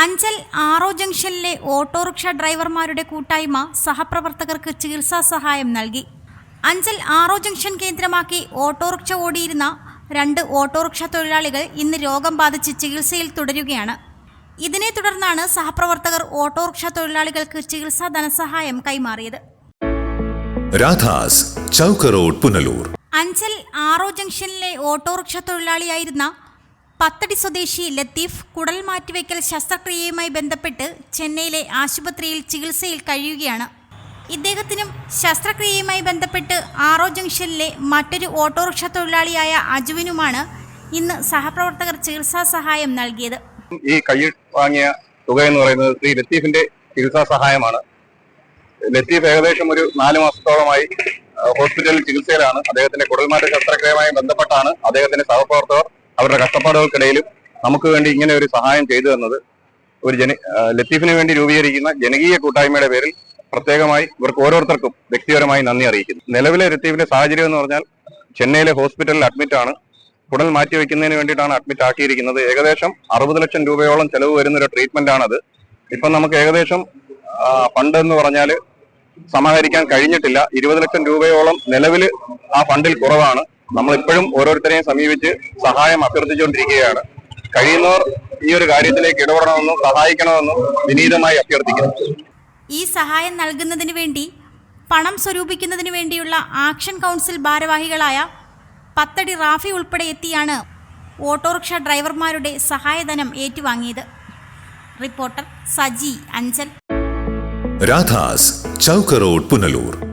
അഞ്ചൽ ആറോ ജംഗ്ഷനിലെ ഓട്ടോറിക്ഷ ഡ്രൈവർമാരുടെ കൂട്ടായ്മ സഹപ്രവർത്തകർക്ക് ചികിത്സാ സഹായം നൽകി. അഞ്ചൽ ആറോ ജംഗ്ഷൻ കേന്ദ്രമാക്കി ഓട്ടോറിക്ഷ ഓടിയിരുന്ന രണ്ട് ഓട്ടോറിക്ഷ തൊഴിലാളികൾ ഇന്ന് രോഗം ബാധിച്ച് ചികിത്സയിൽ തുടരുകയാണ്. ഇതിനെ തുടർന്നാണ് സഹപ്രവർത്തകർ ഓട്ടോറിക്ഷ തൊഴിലാളികൾക്ക് ചികിത്സാ ധനസഹായം കൈമാറിയത്. രാധാസ് ചൗക്ക് റോഡ് പുനലൂർ. അഞ്ചൽ ആറോ ജംഗ്ഷനിലെ ഓട്ടോറിക്ഷ തൊഴിലാളിയായിരുന്ന പത്തടി സ്വദേശി ലത്തീഫ് കുടൽ മാറ്റിവെക്കൽ ശസ്ത്രക്രിയയുമായി ബന്ധപ്പെട്ട് ചെന്നൈയിലെ ആശുപത്രിയിൽ ചികിത്സയിൽ കഴിയുകയാണ്. ഇദ്ദേഹത്തിനും ശസ്ത്രക്രിയയുമായി ബന്ധപ്പെട്ട് ആറോ ജംഗ്ഷനിലെ മറ്റൊരു ഓട്ടോറിക്ഷ തൊഴിലാളിയായ അജുവിനുമാണ് ഇന്ന് സഹപ്രവർത്തകർ ചികിത്സാ സഹായം നൽകിയത്. ഈ കയ്യിൽ വാങ്ങിയ തുക എന്ന് പറയുന്നത് ശ്രീ ലത്തീഫിന്റെ ചികിത്സാ സഹായമാണ്. ലത്തീഫ് ഏകദേശം ഒരു നാല് മാസത്തോളമായി ഹോസ്പിറ്റലിൽ ചികിത്സയിലാണ്. അദ്ദേഹത്തിന്റെ കുടൽമാറ്റ ശസ്ത്രക്രിയയുമായി ബന്ധപ്പെട്ടാണ് അദ്ദേഹത്തിന്റെ സഹപ്രവർത്തകർ അവരുടെ കഷ്ടപ്പാടുകൾക്കിടയിലും നമുക്ക് വേണ്ടി ഇങ്ങനെ ഒരു സഹായം ചെയ്തു തന്നത് ഒരു ജന ലത്തീഫിന് വേണ്ടി രൂപീകരിക്കുന്ന ജനകീയ കൂട്ടായ്മയുടെ പേരിൽ പ്രത്യേകമായി ഇവർക്ക് ഓരോരുത്തർക്കും വ്യക്തിപരമായി നന്ദി അറിയിക്കുന്നു. നിലവിലെ ലത്തീഫിന്റെ സാഹചര്യം എന്ന് പറഞ്ഞാൽ ചെന്നൈയിലെ ഹോസ്പിറ്റലിൽ അഡ്മിറ്റ് ആണ്. കുടൽ മാറ്റി വെക്കുന്നതിന് വേണ്ടിയിട്ടാണ് അഡ്മിറ്റ് ആക്കിയിരിക്കുന്നത്. ഏകദേശം അറുപത് ലക്ഷം രൂപയോളം ചെലവ് വരുന്ന ഒരു ട്രീറ്റ്മെന്റ് ആണത്. ഇപ്പം നമുക്ക് ഏകദേശം ഫണ്ട് എന്ന് പറഞ്ഞാൽ സമാഹരിക്കാൻ കഴിഞ്ഞിട്ടില്ല. ഇരുപത് ലക്ഷം രൂപയോളം നിലവിൽ ആ ഫണ്ടിൽ കുറവാണ്. നമ്മൾ ഇപ്പോഴും ഓരോരുത്തരെയും സമീപിച്ച് സഹായം അഭ്യർത്ഥിച്ചുകൊണ്ടിരിക്കുകയാണ്. കഴിയുന്നവർ ഈ ഒരു കാര്യത്തിലേക്ക് ഇടപെടണമെന്നും സഹായിക്കണമെന്നും വിനീതമായി അഭ്യർത്ഥിക്കുന്നു. ഈ സഹായം നൽകുന്നതിന് വേണ്ടി പണം സ്വരൂപിക്കുന്നതിന് വേണ്ടിയുള്ള ആക്ഷൻ കൗൺസിൽ ഭാരവാഹികളായ പത്തടി റാഫി ഉൾപ്പെടെ എത്തിയാണ് ഓട്ടോറിക്ഷ ഡ്രൈവർമാരുടെ സഹായധനം ഏറ്റുവാങ്ങിയത്. റിപ്പോർട്ടർ സജി അഞ്ചൽ. രാധാസ് ചൗക്കറോഡ് പുനലൂർ.